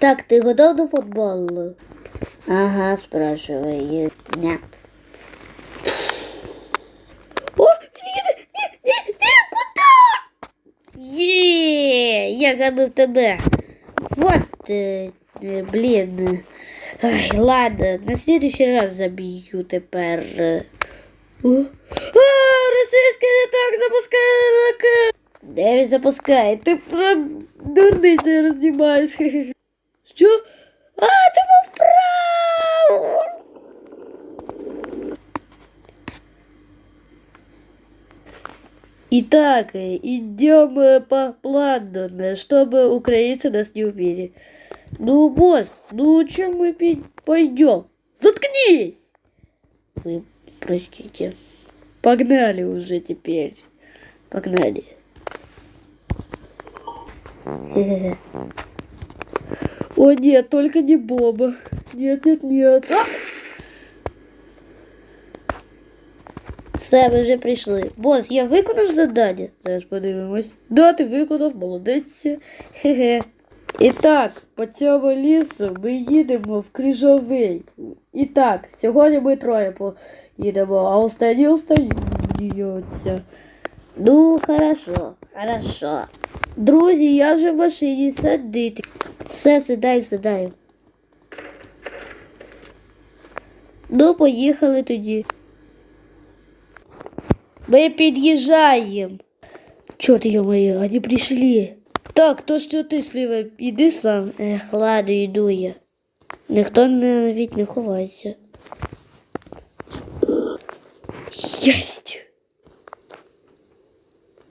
Так, ты готов до футбола? Ага, спрашиваю. Нет. О, не, не, не, не, куда? Е, я забыл тебя. Вот, э, э, блин. Ай, ладно, на следующий раз забью теперь. О, а, російський літак запускає ракет. Де він запускає? Ти про дурницю рознімаєш. Що? А, ти був прав! Итак, э, идем э, по плану, э, чтобы украинцы нас не убили. Ну, босс, ну чем мы пойдем? Заткнись! Вы простите. Погнали уже теперь. Погнали. Хе-хе-хе. О нет, только не Боба. Нет, нет, нет. А! Все, ми вже прийшли. Бос, я виконав завдання. Зараз подивимось. Да, ти виконав, молодець. Хе-хе. І так, по цьому лісу ми їдемо в крижовий. І так, сьогодні ми троє поїдемо, а останні остаються. Ну, хорошо, хорошо. Друзі, я вже в машині сидити. Все, сідай, сідай. Ну, поїхали тоді. Мы подъезжаем. Черт, ё-моё, они пришли. Так, то що ти, Слива, іди сам. Ех, ладно, йду я. Ніхто навіть не ховається. Єсть!